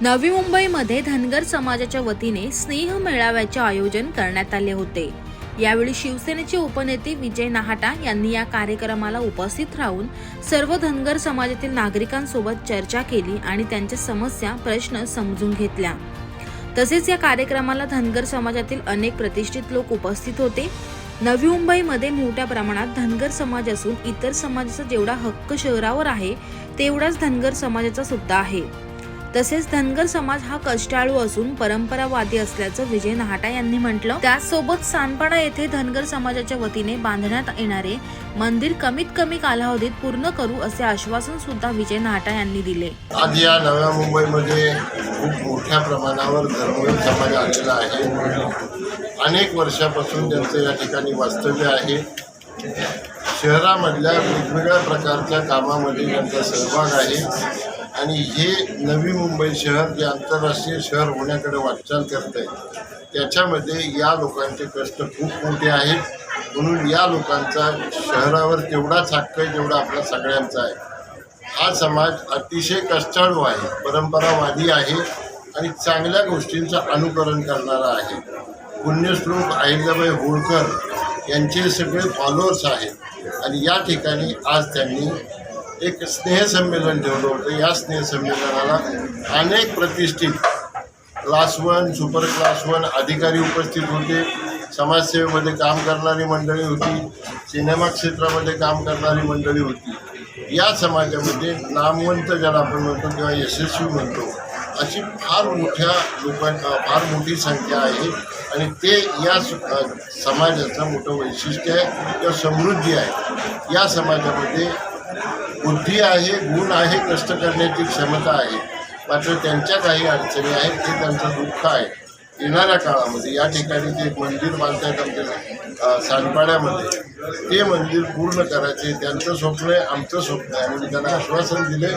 नवी मुंबईमध्ये धनगर समाजाच्या वतीने स्नेह मेळाव्याचे आयोजन करण्यात आले होते. यावेळी शिवसेनेचे उपनेते विजय नाहाटा यांनी या कार्यक्रमाला उपस्थित राहून सर्व धनगर समाजातील नागरिकांसोबत चर्चा केली आणि त्यांच्या समस्या प्रश्न समजून घेतल्या. तसेच या कार्यक्रमाला धनगर समाजातील अनेक प्रतिष्ठित लोक उपस्थित होते. नवी मुंबईमध्ये मोठ्या प्रमाणात धनगर समाज असून इतर समाजाचा जेवढा हक्क शहरावर आहे तेवढाच धनगर समाजाचा सुद्धा आहे. तसेच धनगर समाज हा कष्टाळू असून परंपरावादी असल्याचं विजय नाहाटा यांनी म्हटलं. त्याचसोबत सानपाडा येथे धनगर समाजाच्या वतीने बांधण्यात येणारे मंदिर कमीत कमी कालावधीत पूर्ण करू असे आश्वासन सुद्धा विजय नाहाटा यांनी दिले. आज या नव्या मुंबईमध्ये खूप मोठ्या प्रमाणावर धर्मवीर समाज आलेला आहे. अनेक वर्षापासून त्यांचं या ठिकाणी वास्तव्य आहे. शहरामधल्या वेगवेगळ्या प्रकारच्या कामामध्ये त्यांचा सहभाग आहे. आणि हे नवी मुंबई शहर जे आंतरराष्ट्रीय शहर होण्याकडे वाटचाल करत आहे त्याच्यामध्ये या लोकांचे कष्ट खूप मोठे आहेत. म्हणून या लोकांचा शहरावर तेवढाच हक्क आहे जेवढा आपला सगळ्यांचा आहे. हा समाज अतिशय कष्टाळू आहे परंपरावादी आहे आणि चांगल्या गोष्टींचं अनुकरण करणारा आहे. पुण्यश्लोक अहिल्याबाई होळकर यांचे सगळे फॉलोअर्स आहेत आणि या ठिकाणी आज त्यांनी एक स्नेहसंमेलन ठेवलं होतं. या स्नेहसंमेलनाला अनेक प्रतिष्ठित class one super class one अधिकारी उपस्थित होते. समाजसेवेमध्ये काम करणारी मंडळी होती. सिनेमा क्षेत्रामध्ये काम करणारी मंडळी होती. या समाजामध्ये नामवंत ज्याला आपण म्हणतो किंवा यशस्वी म्हणतो अशी फार मोठ्या लोकां फार मोठी संख्या आहे. आणि ते या सु- समाजाचं मोठं वैशिष्ट्य आहे किंवा समृद्धी आहे. या समाजामध्ये बुद्धी आहे गुण आहे कष्ट करण्याची क्षमता आहे. मात्र त्यांच्या काही अडचणी आहेत ते त्यांचं दुःख आहे. येणाऱ्या काळामध्ये या ठिकाणी जे मंदिर बांधतात आमच्या सांडपाड्यामध्ये ते मंदिर पूर्ण करायचे. त्यांचं स्वप्न आहे आमचं स्वप्न आहे. म्हणजे त्यांना आश्वासन दिले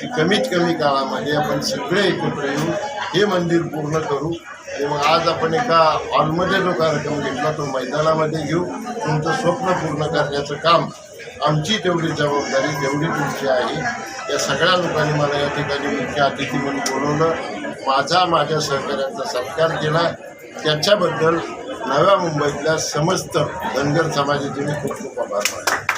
की कमीत कमी काळामध्ये आपण सगळे एकत्र येऊन हे मंदिर पूर्ण करू. आणि मग आज आपण एका हॉलमध्ये जो कार्यक्रम घेतला तो मैदानामध्ये घेऊ. तुमचं स्वप्न पूर्ण करण्याचं काम आमची तेवढी जबाबदारी तेवढी तुमची आहे. या सगळ्या लोकांनी मला या ठिकाणी मुख्य अतिथी म्हणून बोलवलं. माझा माझ्या सहकाऱ्यांचा सत्कार केला. त्याच्याबद्दल नव्या मुंबईतल्या समस्त धनगर समाजाचे मी खूप खूप आभार मानतो.